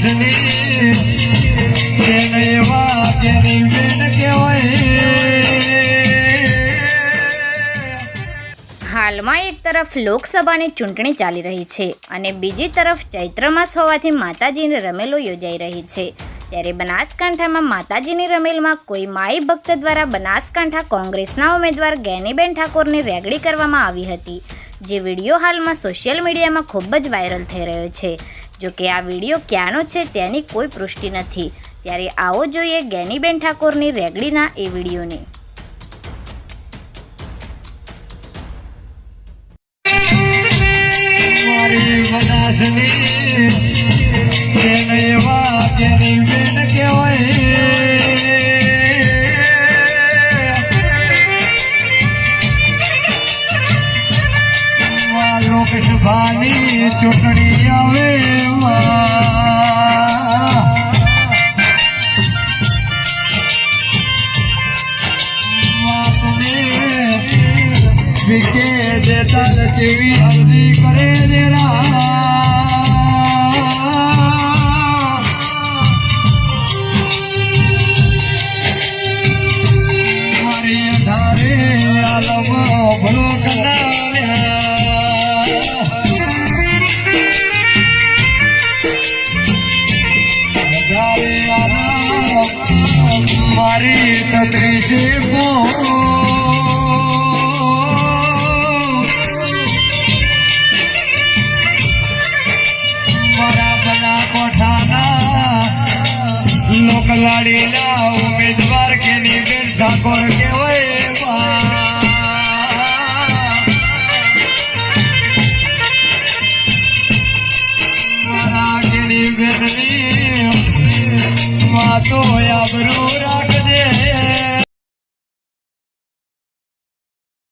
હાલમાં એક તરફ લોકસભાની ચૂંટણી ચાલી રહી છે અને બીજી તરફ ચૈત્ર માસ હોવાથી માતાજીની રમેલો યોજાઈ રહી છે. ત્યારે બનાસકાંઠામાં માતાજીની રમેલમાં કોઈ માઈ ભક્ત દ્વારા બનાસકાંઠા કોંગ્રેસના ઉમેદવાર ગેનીબેન ઠાકોરની રેગડી કરવામાં આવી હતી. જે વીડિયો હાલમાં સોશિયલ મીડિયામાં ખૂબ જ વાયરલ થઈ રહ્યો છે. જો કે આ વીડિયો ક્યાંનો છે તેની કોઈ પુષ્ટિ નથી. ત્યારે આવો જોઈએ ગેનીબેન ઠાકોરની રેગડીના એ વિડીયોને. બનાસની લોકસભાની ચૂંટણી આવે વિકે દેતા જેવી અરજી કરે દેરા મારી અઢારે આલમ ભલો મારી તત્રીસે મારા બધા કોઠાના લોકલાડીના ઉમેદવાર કે નિવેદ ઠાકોર કહેવાય વાતો આબરૂ